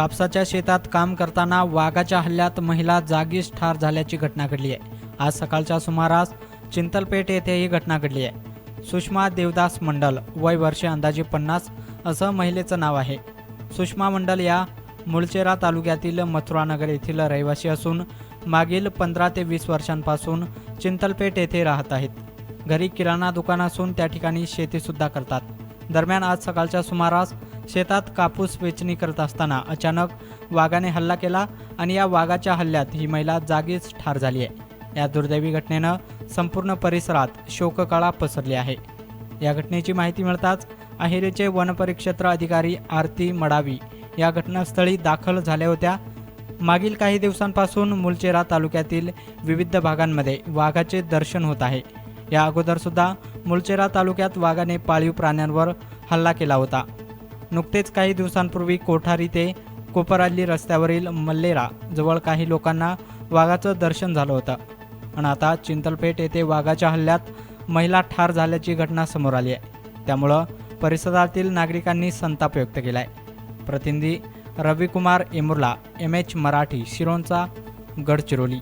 कापसाच्या शेतात काम करताना वाघाच्या हल्ल्यात महिला जागीच ठार झाल्याची घटना घडली आहे. आज सकाळच्या सुमारास चिंतलपेठ येथे ही घटना घडली आहे. सुषमा देवदास मंडल वय वर्षे अंदाजे पन्नास असं महिलेचं नाव आहे. सुषमा मंडल या मुळचेरा तालुक्यातील मथुरानगर येथील रहिवासी असून मागील पंधरा ते वीस वर्षांपासून चिंतलपेठ येथे राहत आहेत. घरी किराणा दुकान असून त्या ठिकाणी शेतीसुद्धा करतात. दरम्यान आज सकाळच्या सुमारास शेतात कापूस वेचणी करत असताना अचानक वाघाने हल्ला केला आणि या वाघाच्या हल्ल्यात ही महिला जागीच ठार झाली आहे. या दुर्दैवी घटनेनं संपूर्ण परिसरात शोककळा पसरली आहे. या घटनेची माहिती मिळताच अहिरेचे वनपरिक्षेत्र अधिकारी आरती मडावी या घटनास्थळी दाखल झाल्या होत्या. मागील काही दिवसांपासून मुलचेरा तालुक्यातील विविध भागांमध्ये वाघाचे दर्शन होत आहे. या अगोदरसुद्धा मुलचेरा तालुक्यात वाघाने पाळीव प्राण्यांवर हल्ला केला होता. नुकतेच काही दिवसांपूर्वी कोठारी ते कोपराल्ली रस्त्यावरील मल्लेरा जवळ काही लोकांना वाघाचं दर्शन झालं होतं. आणि आता चिंतलपेठ येथे वाघाच्या हल्ल्यात महिला ठार झाल्याची घटना समोर आली आहे. त्यामुळं परिसरातील नागरिकांनी संताप व्यक्त केला आहे प्रतिनिधी रविकुमार एमुर्ला एम एच मराठी शिरोंचा गडचिरोली.